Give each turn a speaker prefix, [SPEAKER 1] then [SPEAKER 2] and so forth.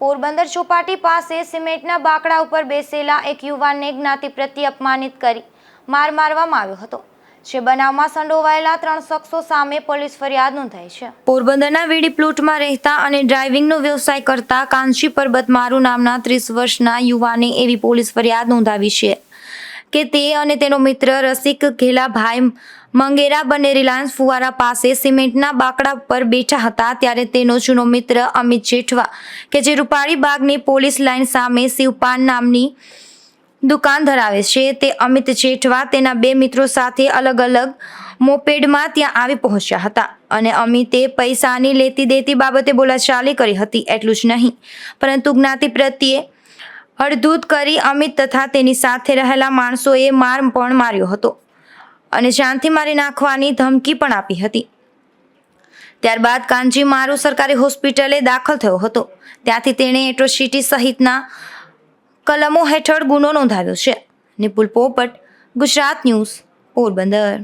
[SPEAKER 1] પોરબંદર ચોપાટી પાસે સિમેન્ટના બાકડા ઉપર બેસેલા એક યુવાનને જ્ઞાતિ પ્રત્યે અપમાનિત કરી માર મારવામાં આવ્યો હતો. જે બનાવમાં સંડોવાયેલા ત્રણ શખ્સો સામે પોલીસ ફરિયાદ નોંધાઈ છે. પોરબંદરના વીડી પ્લોટમાં રહેતા અને ડ્રાઇવિંગનો વ્યવસાય કરતા કાંચી પરબત મારું નામના ત્રીસ વર્ષના યુવાને એવી પોલીસ ફરિયાદ નોંધાવી છે. કે તે અને તેનો મિત્ર રસિક ઘેલાભાઈ મંગેરા બંને રિલાયન્સ ફુવારા પાસે સિમેન્ટના બાકડા પર બેઠા હતા ત્યારે તેનો જૂનો મિત્ર અમિત જેઠવા કે જે રૂપાળી બાગની પોલીસ લાઇન સામે શિવપાન નામની દુકાન ધરાવે છે તે અમિત જેઠવા તેના બે મિત્રો સાથે અલગ અલગ મોપેડમાં ત્યાં આવી પહોંચ્યા હતા અને અમિતે પૈસાની લેતી દેતી બાબતે બોલાચાલી કરી હતી, એટલું જ નહીં. પરંતુ જ્ઞાતિ પ્રત્યે અડધૂત કરી અમિત તથા તેની સાથે રહેલા માણસોએ માર પણ માર્યો હતો અને જાનથી મારી નાખવાની ધમકી પણ આપી હતી. ત્યારબાદ કાનજી મારુ સરકારી હોસ્પિટલે દાખલ થયો હતો. ત્યાંથી તેણે એટ્રોસિટી સહિતના કલમો હેઠળ ગુનો નોંધાવ્યો છે. નિપુલ પોપટ, ગુજરાત ન્યૂઝ, પોરબંદર.